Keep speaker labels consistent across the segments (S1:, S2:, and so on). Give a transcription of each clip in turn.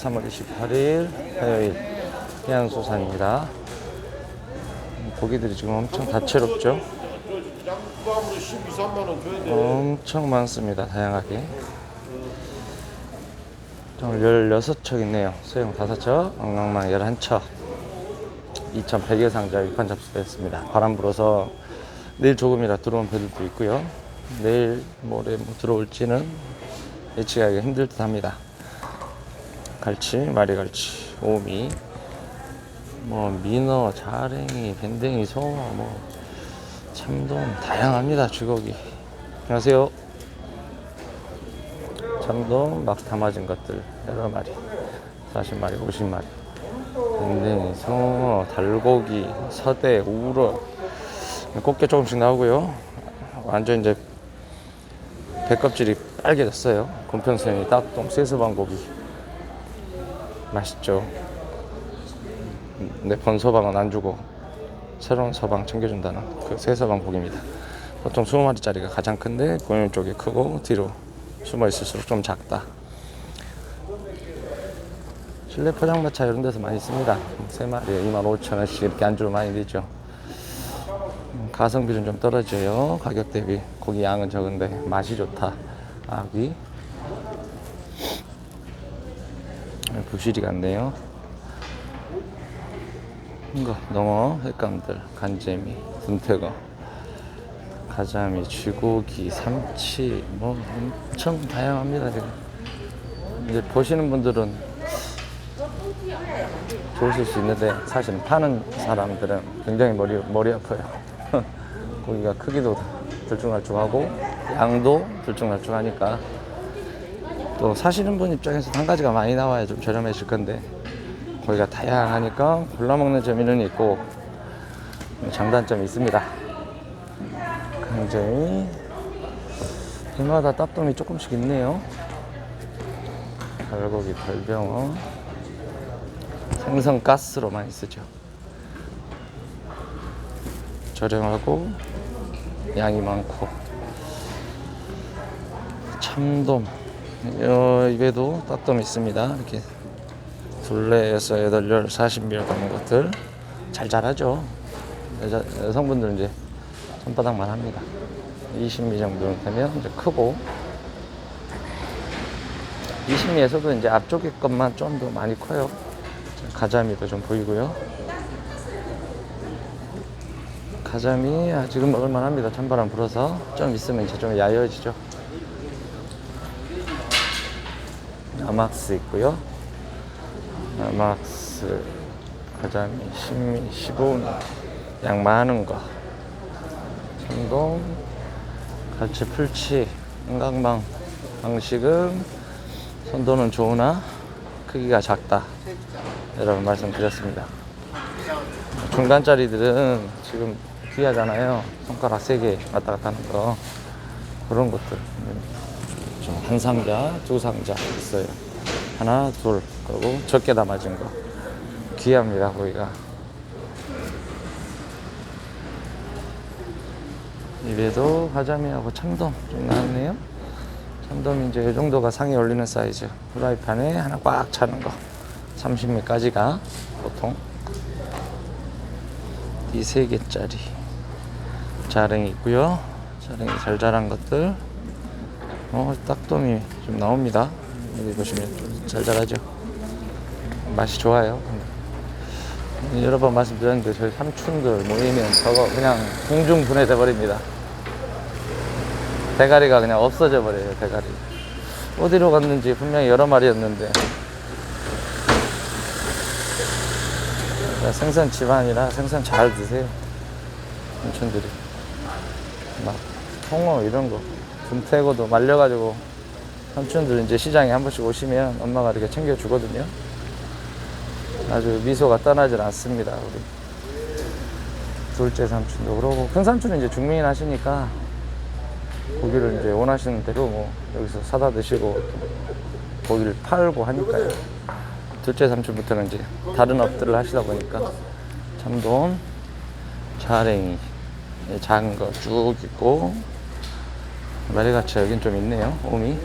S1: 안녕하십니까. 3월 28일 화요일 해양수산입니다. 고기들이 지금 엄청 다채롭죠?
S2: 양감으로 12, 3만 원 줘야 돼.
S1: 엄청 많습니다. 다양하게. 오늘 16척 있네요. 소형 5척, 엉망망 11척. 2,100여 상자 위판 접수했습니다. 바람 불어서 내일 조금이라 들어온 배들도 있고요. 내일 모레 뭐 들어올지는 예측하기가 힘들 듯 합니다. 갈치, 마리갈치, 오미, 뭐 민어, 자랭이, 밴댕이, 송어, 뭐 참돔 다양합니다. 주걱이. 안녕하세요. 참돔 막 담아진 것들 여러 마리, 40마리, 50마리. 밴댕이, 송어, 달고기, 서대, 우럭, 꽃게 조금씩 나오고요. 완전 이제 배껍질이 빨개졌어요. 곰평선이 딱동 세수방고기 맛있죠. 내 번 서방은 안 주고 새로운 서방 챙겨준다는 그 새 서방 고기입니다. 보통 20마리짜리가 가장 큰데 보면 쪽이 크고 뒤로 숨어 있을수록 좀 작다. 실내 포장마차 이런 데서 많이 씁니다. 세 마리에 25,000원씩 이렇게 안주로 많이 되죠. 음, 가성비는 좀 떨어져요. 가격 대비 고기 양은 적은데 맛이 좋다. 아귀 부실이 같네요. 이거 농어, 횟감들, 간재미, 분태거, 가자미, 쥐고기, 삼치 뭐 엄청 다양합니다 지금. 이제 보시는 분들은 좋으실 수 있는데 사실 파는 사람들은 굉장히 머리 머리 아파요. 고기가 크기도 들쭉날쭉하고 양도 들쭉날쭉하니까 또 사시는 분 입장에서 한 가지가 많이 나와야 좀 저렴해질 건데 거기가 다양하니까 골라 먹는 재미는 있고 장단점이 있습니다. 굉장히 해마다 따tom이 조금씩 있네요. 달고기, 별병어, 생선 가스로 많이 쓰죠. 저렴하고 양이 많고 참돔 어, 입에도 따tom이 있습니다. 이렇게 둘레에서 여덟 열 40미터 되는 것들 잘 자라죠. 여자, 여성분들은 이제 손바닥만 합니다. 20미 정도는 되면 이제 크고 20미에서도 이제 앞쪽에 것만 좀 더 많이 커요. 가자미도 좀 보이고요. 가자미 아, 지금 먹을만 합니다. 찬바람 불어서 좀 있으면 이제 좀 야여지죠. 아막스 있고요. 아막스 가자미 10미 15미 양 많은 거. 참돔 갈치 풀치 은강망 방식은 선도는 좋으나 크기가 작다. 여러분 말씀드렸습니다. 중간짜리들은 지금 귀하잖아요. 손가락 3개 왔다 갔다 하는 거. 그런 것들. 좀 한 상자 두 상자 있어요. 하나 둘 그리고 적게 담아진 거. 귀합니다 거기가. 입에도 가자미하고 참돔 좀 나왔네요. 참돔이 이제 이 정도가 상에 올리는 사이즈. 프라이팬에 하나 꽉 차는 거. 30미까지가 보통. 이세 개짜리. 자랭이 있고요. 자랭이 잘 자란 것들 어 딱돔이 좀 나옵니다. 여기 보시면 좀잘 자라죠? 맛이 좋아요. 여러 번 말씀드렸는데 저희 삼촌들 모이면 저거 그냥 공중 분해돼 버립니다. 대가리가 그냥 없어져 버려요 대가리. 어디로 갔는지 분명히 여러 마리였는데. 생선 집안이라 생선 잘 드세요. 삼촌들이. 막 홍어 이런 거 분태고도 말려가지고 삼촌들 이제 시장에 한 번씩 오시면 엄마가 이렇게 챙겨주거든요. 아주 미소가 떠나질 않습니다 우리. 둘째 삼촌도 그러고 큰 삼촌은 이제 중매인 하시니까 고기를 이제 원하시는 대로 뭐 여기서 사다 드시고 또 고기를 팔고 하니까요. 둘째 삼촌부터는 이제 다른 업들을 하시다 보니까 참돔 자랭이 예, 작은 거 쭉 있고 메리가치 여긴 좀 있네요 오미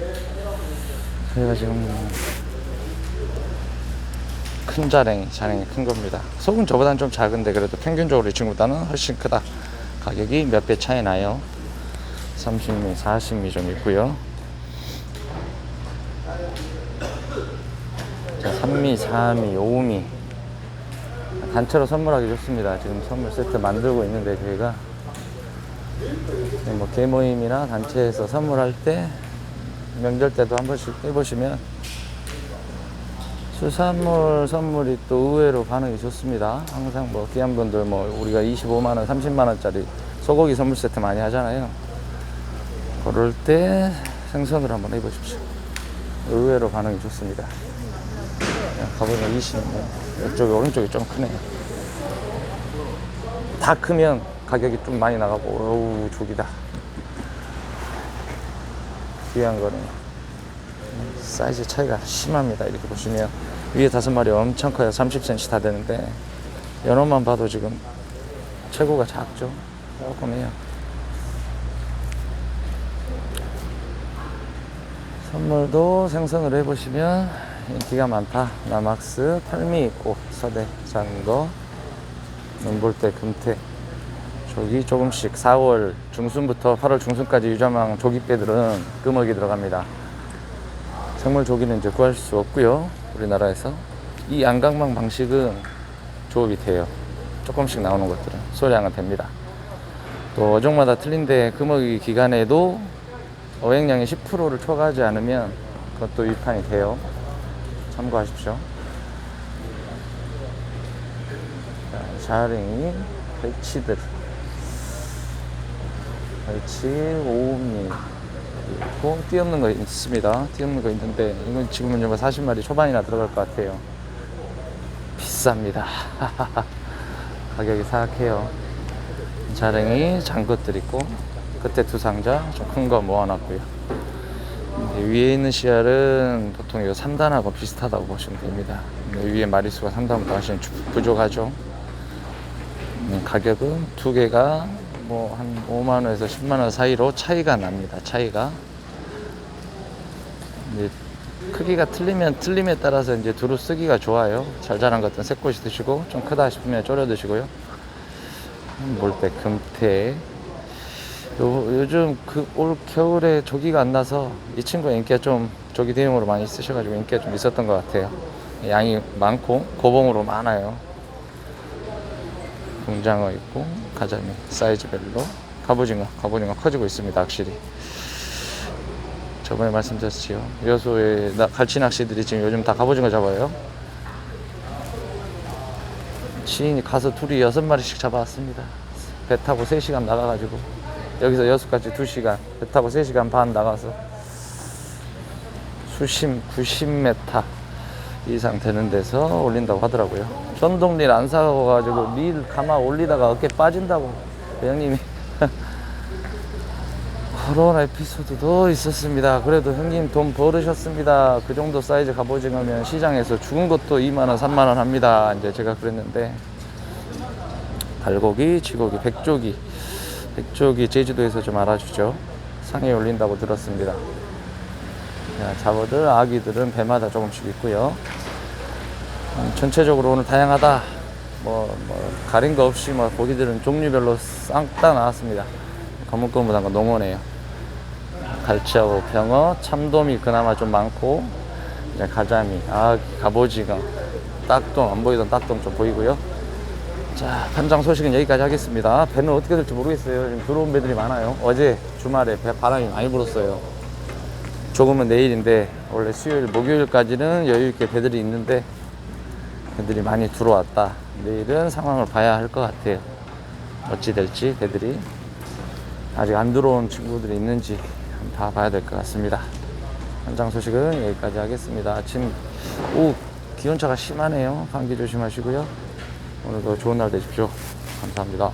S1: 저희가 지금 큰 자랭이, 자랭이 큰 겁니다. 속은 저보다는 좀 작은데 그래도 평균적으로 이 친구보다는 훨씬 크다. 가격이 몇 배 차이 나요. 30미, 40미 좀 있고요. 자, 3미, 4미, 5미. 단체로 선물하기 좋습니다. 지금 선물 세트 만들고 있는데 저희가 뭐 개모임이나 단체에서 선물할 때 명절 때도 한 번씩 해보시면 수산물 선물이 또 의외로 반응이 좋습니다. 항상 뭐 귀한 분들 뭐 우리가 25만 원, 30만 원짜리 소고기 선물 세트 많이 하잖아요. 그럴 때 생선으로 한번 해보십시오. 의외로 반응이 좋습니다. 가보니까 20, 이쪽이 오른쪽이 좀 크네요. 다 크면 가격이 좀 많이 나가고, 어우, 조기다. 귀한 거는 사이즈 차이가 심합니다. 이렇게 보시면 위에 다섯 마리 엄청 커요. 30cm 다 되는데 연어만 봐도 지금 최고가 작죠. 조금 해요. 선물도 생선을 해보시면 인기가 많다. 남악스, 팔미 있고 서대, 장거, 눈볼대, 금태. 조기 조금씩 4월 중순부터 8월 중순까지 유자망 조기배들은 끄먹이 들어갑니다. 생물 조기는 이제 구할 수 없고요. 우리나라에서 이 안강망 방식은 조업이 돼요. 조금씩 나오는 것들은 소량은 됩니다. 또 어종마다 틀린데 끄먹이 기간에도 어획량의 10%를 초과하지 않으면 그것도 위판이 돼요. 참고하십시오. 자, 자랭이, 벨치들. 벨치, 오미. 있고, 띠없는 거 있습니다. 띠없는 거 있는데, 이건 지금은 좀 40마리 초반이나 들어갈 것 같아요. 비쌉니다. 가격이 사악해요. 자랭이, 장것들 있고, 끝에 두 상자, 좀 큰 거 모아놨고요. 위에 있는 씨알은 보통 이거 3단하고 비슷하다고 보시면 됩니다. 위에 마리수가 3단보다 훨씬 주- 부족하죠. 음, 가격은 두 개가 뭐 한 5만 원에서 10만 원 사이로 차이가 납니다. 차이가. 이제 크기가 틀리면 틀림에 따라서 이제 두루 쓰기가 좋아요. 잘 자란 것들은 새꼬시 드시고 좀 크다 싶으면 졸여 드시고요. 몰대 금태 요, 요즘 그 올 겨울에 조기가 안 나서 이 친구 인기가 좀 조기 대용으로 많이 쓰셔가지고 인기가 좀 있었던 것 같아요. 양이 많고 고봉으로 많아요. 공장어 있고 가자미 사이즈별로 갑오징어 갑오징어 커지고 있습니다 확실히. 저번에 말씀드렸지요. 여수에 나- 갈치 낚시들이 지금 요즘 다 갑오징어 잡아요. 지인이 가서 둘이 여섯 마리씩 잡아왔습니다. 배 타고 3시간 나가가지고 여기서 여수까지 2시간 배 타고 3시간 반 나가서 수심 90m 이상 되는 데서 올린다고 하더라고요. 전동릴 안 사가지고 릴 감아 올리다가 어깨 빠진다고 형님이 그런 에피소드도 있었습니다. 그래도 형님 돈 벌으셨습니다. 그 정도 사이즈 갑오징어면 시장에서 죽은 것도 2만원, 3만원 합니다. 이제 제가 그랬는데 달고기, 쥐고기, 백조기. 백조기 제주도에서 좀 알아주죠. 상에 올린다고 들었습니다. 자, 잡어들, 아기들은 배마다 조금씩 있고요. 음, 전체적으로 오늘 다양하다. 뭐, 뭐 가린 거 없이 뭐 고기들은 종류별로 쌍따 나왔습니다. 거뭇거뭇한 거 농어네요. 갈치하고 병어, 참돔이 그나마 좀 많고 이제 가자미, 아기, 갑오징어, 딱돔 안 보이던 딱돔 좀 보이고요. 자, 현장 소식은 여기까지 하겠습니다. 배는 어떻게 될지 모르겠어요. 지금 들어온 배들이 많아요. 어제 주말에 배 바람이 많이 불었어요. 조금은 내일인데 원래 수요일, 목요일까지는 여유 있게 배들이 있는데 배들이 많이 들어왔다. 내일은 상황을 봐야 할 것 같아요. 어찌 될지 배들이 아직 안 들어온 친구들이 있는지 다 봐야 될 것 같습니다. 현장 소식은 여기까지 하겠습니다. 아침 오후 기온차가 심하네요. 감기 조심하시고요. 오늘도 좋은 날 되십시오. 감사합니다.